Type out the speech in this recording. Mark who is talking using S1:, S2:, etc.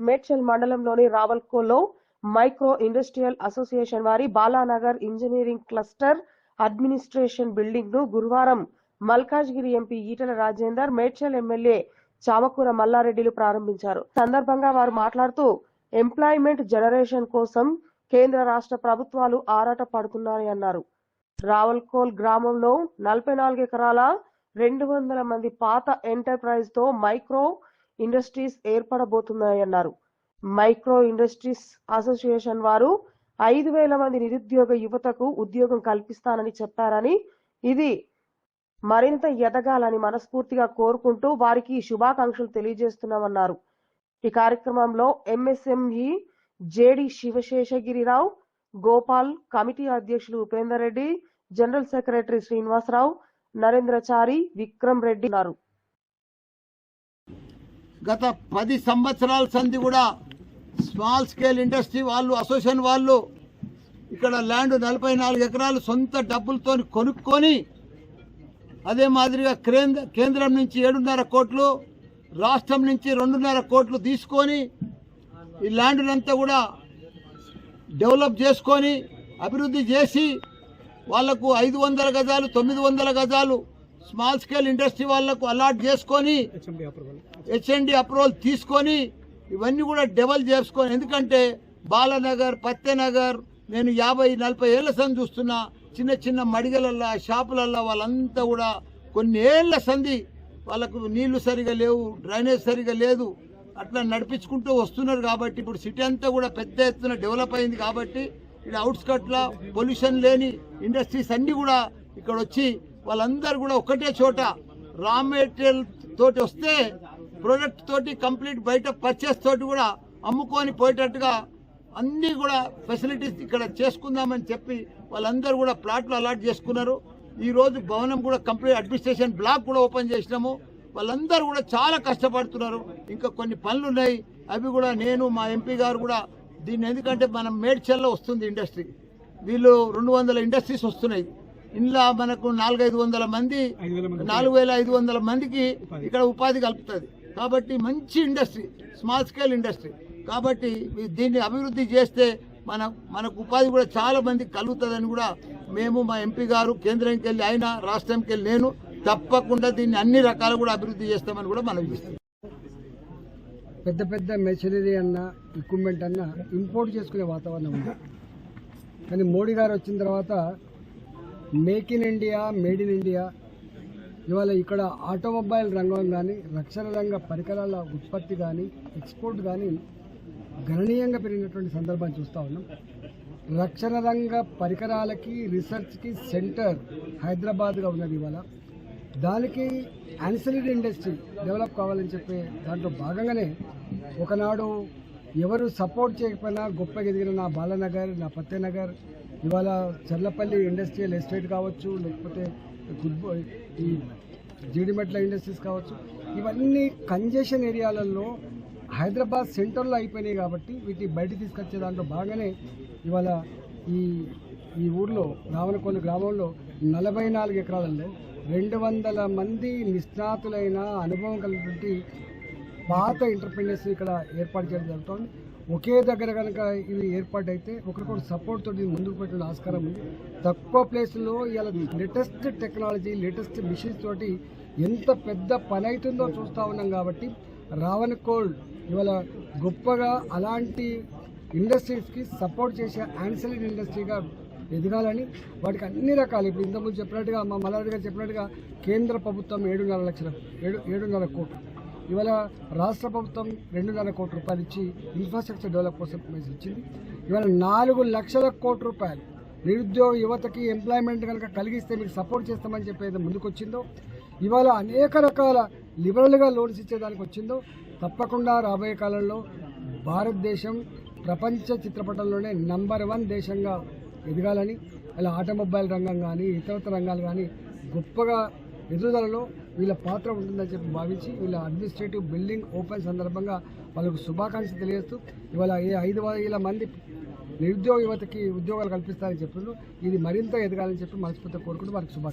S1: మేడ్చల్ మండలంలోని రావల్కోలో micro industrial association వారి Balanagar engineering cluster administration బిల్డింగ్ను గురువారం మల్కాజ్గిరి ఎంపీ ఈటల రాజేందర్ మేడ్చల్ ఎమ్మెల్యే చామకూర మల్లారెడ్డిలు ప్రారంభించారు. సందర్భంగా వారు మాట్లాడుతూ ఎంప్లాయ్మెంట్ జనరేషన్ కోసం కేంద్ర రాష్ట్ర ప్రభుత్వాలు ఆరాట పడుతున్నారని అన్నారు. రావల్కోల్ గ్రామంలో నలభై నాలుగు ఎకరాల రెండు వందల మంది పాత ఎంటర్ప్రైజ్తో మైక్రో ఇండస్ట్రీస్ ఏర్పడబోతున్నాయన్నారు. మైక్రో ఇండస్ట్రీస్ అసోసియేషన్ వారు ఐదు వేల మంది నిరుద్యోగ యువతకు ఉద్యోగం కల్పిస్తానని చెప్పారని ఇది మరింత ఎదగాలని మనస్ఫూర్తిగా కోరుకుంటూ వారికి శుభాకాంక్షలు తెలియజేస్తున్నామన్నారు. ఈ కార్యక్రమంలో MSME JD Sivaseshagirirao Gopal committee అధ్యక్షులు ఉపేందర్ రెడ్డి జనరల్ సెక్రటరీ శ్రీనివాసరావు నరేంద్రచారి విక్రమ్ రెడ్డి ఉన్నారు.
S2: గత పది సంవత్సరాల సంధి కూడా స్మాల్ స్కేల్ ఇండస్ట్రీ వాళ్ళు అసోసియేషన్ వాళ్ళు ఇక్కడ ల్యాండ్ నలభై నాలుగు ఎకరాలు సొంత డబ్బులతో కొనుక్కొని అదే మాదిరిగా కేంద్ర కేంద్రం నుంచి ఏడున్నర కోట్లు రాష్ట్రం నుంచి రెండున్నర కోట్లు తీసుకొని ఈ ల్యాండ్నంతా కూడా డెవలప్ చేసుకొని అభివృద్ధి చేసి వాళ్ళకు ఐదు వందల గజాలు తొమ్మిది వందల గజాలు స్మాల్ స్కేల్ ఇండస్ట్రీ వాళ్ళకు అలాట్ చేసుకొని హెచ్ఎండి అప్రూవల్ తీసుకొని ఇవన్నీ కూడా డెవలప్ చేసుకొని ఎందుకంటే బాలనగర్ పత్తెనగర్ నేను యాభై నలభై ఏళ్ళ సంది చూస్తున్నా చిన్న చిన్న మడిగలల్లా షాపులల్లా వాళ్ళంతా కూడా కొన్ని ఏళ్ళ సంధి వాళ్ళకు నీళ్ళు సరిగా లేవు డ్రైనేజ్ సరిగా లేదు. అట్లా నడిపించుకుంటూ వస్తున్నారు కాబట్టి ఇప్పుడు సిటీ అంతా కూడా పెద్ద ఎత్తున డెవలప్ అయింది కాబట్టి ఇక్కడ అవుట్స్కట్ల పొల్యూషన్ లేని ఇండస్ట్రీస్ అన్నీ కూడా ఇక్కడ వచ్చి వాళ్ళందరూ కూడా ఒకటే చోట రా మెటీరియల్ తోటి వస్తే ప్రొడక్ట్ తోటి కంప్లీట్ బయట పర్చేస్ తోటి కూడా అమ్ముకొని పోయేటట్టుగా అన్నీ కూడా ఫెసిలిటీస్ ఇక్కడ చేసుకుందామని చెప్పి వాళ్ళందరూ కూడా ప్లాట్లు అలాట్ చేసుకున్నారు. ఈరోజు భవనం కూడా కంప్లీట్ అడ్మినిస్ట్రేషన్ బ్లాక్ కూడా ఓపెన్ చేసినాము. వాళ్ళందరూ కూడా చాలా కష్టపడుతున్నారు. ఇంకా కొన్ని పనులు ఉన్నాయి అవి కూడా నేను మా ఎంపీ గారు కూడా దీన్ని ఎందుకంటే మనం మేడ్చల్లో వస్తుంది ఇండస్ట్రీ. వీళ్ళు రెండు వందల ఇండస్ట్రీస్ వస్తున్నాయి. ఇంట్లో మనకు నాలుగైదు వందల మంది నాలుగు వేల ఐదు వందల మందికి ఇక్కడ ఉపాధి కలుపుతుంది. కాబట్టి మంచి ఇండస్ట్రీ స్మాల్ స్కేల్ ఇండస్ట్రీ. కాబట్టి దీన్ని అభివృద్ధి చేస్తే మన మనకు ఉపాధి కూడా చాలా మందికి కలుగుతుందని కూడా మేము మా ఎంపీ గారు కేంద్రంకి వెళ్ళి ఆయన రాష్ట్రంకి వెళ్ళి నేను తప్పకుండా దీన్ని అన్ని రకాలు కూడా అభివృద్ధి చేస్తామని కూడా మనం చేస్తాం.
S3: పెద్ద పెద్ద మెషినరీ అన్న ఎక్విప్మెంట్ అన్న ఇంపోర్ట్ చేసుకునే వాతావరణం ఉంది. కానీ మోడీ గారు వచ్చిన తర్వాత make in India made in India ఇవాళ ఇక్కడ ఆటోమొబైల్ రంగం కానీ రక్షణ రంగ పరికరాల ఉత్పత్తి కానీ ఎక్స్పోర్ట్ కానీ గణనీయంగా పెరిగినటువంటి సందర్భాన్ని చూస్తూ ఉన్నాం. రక్షణ రంగ పరికరాలకి రీసెర్చ్కి సెంటర్ హైదరాబాద్గా ఉన్నది ఇవాళ. దానికి యాన్సిలరీ ఇండస్ట్రీ డెవలప్ కావాలని చెప్పి దాంట్లో భాగంగానే ఒకనాడు ఎవరు సపోర్ట్ చేయకపోయినా గొప్పగా ఎదిగిన నా బాలనగర్ నా పత్తెనగర్ ఇవాళ చర్లపల్లి ఇండస్ట్రియల్ ఎస్టేట్ కావచ్చు లేకపోతే గుడ్ ఈ జీడిమెట్ల ఇండస్ట్రీస్ కావచ్చు ఇవన్నీ కంజెషన్ ఏరియాలలో హైదరాబాద్ సెంటర్లో అయిపోయినాయి కాబట్టి వీటిని బయట తీసుకొచ్చే దాంట్లో బాగానే ఇవాళ ఈ ఈ ఊర్లో రావణకొండ గ్రామంలో నలభై నాలుగు ఎకరాలలో రెండు వందల మంది నిష్ణాతులైన అనుభవం కలిగినటువంటి పాత ఇంటర్ప్రినర్స్ ఇక్కడ ఏర్పాటు చేయడం జరుగుతుంది. ఒకే దగ్గర కనుక ఇవి ఏర్పాటు అయితే ఒకరికొకరు సపోర్ట్ తోటి ముందుకు పెట్టిన ఆస్కారం ఉంది. తక్కువ ప్లేస్లో ఇలా లేటెస్ట్ టెక్నాలజీ లేటెస్ట్ మిషన్స్ తోటి ఎంత పెద్ద పని అవుతుందో చూస్తూ ఉన్నాం కాబట్టి రావణకోల్ ఇవాళ గొప్పగా అలాంటి ఇండస్ట్రీస్కి సపోర్ట్ చేసే యాన్సిలరీ ఇండస్ట్రీగా ఎదగాలని వాటికి అన్ని రకాలు. ఇప్పుడు ఇంతకుముందు చెప్పినట్టుగా మా మల్లారెడ్డి గారు చెప్పినట్టుగా కేంద్ర ప్రభుత్వం ఏడున్నర లక్షల ఏడు ఏడున్నర కోట్లు. ఇవాళ రాష్ట్ర ప్రభుత్వం రెండున్నర కోట్ల రూపాయలు ఇచ్చి ఇన్ఫ్రాస్ట్రక్చర్ డెవలప్ కోసం ఇచ్చింది. ఇవాళ నాలుగు లక్షల కోట్ల రూపాయలు నిరుద్యోగ యువతకి ఎంప్లాయ్మెంట్ కనుక కలిగిస్తే మీకు సపోర్ట్ చేస్తామని చెప్పి ఏదో ముందుకొచ్చిందో ఇవాళ అనేక రకాల లిబరల్గా లోన్స్ ఇచ్చేదానికి వచ్చిందో తప్పకుండా రాబోయే కాలంలో భారతదేశం ప్రపంచ చిత్రపటంలోనే నంబర్ వన్ దేశంగా ఎదగాలని అలా ఆటోమొబైల్ రంగం కానీ ఇతరత రంగాలు కానీ గొప్పగా ఎదుగుదలలో వీళ్ళ పాత్ర ఉంటుందని చెప్పి భావించి వీళ్ళ అడ్మినిస్ట్రేటివ్ బిల్డింగ్ ఓపెన్ సందర్భంగా వాళ్ళకు శుభాకాంక్షలు తెలియజేస్తూ ఇవాళ ఏ ఐదు వేల మంది నిరుద్యోగ యువతకి ఉద్యోగాలు కల్పిస్తారని చెప్పిండ్రు ఇది మరింత ఎదగాలని చెప్పి మనస్ఫూర్తిగా కోరుకుంటూ వారికి శుభాకాంక్షలు.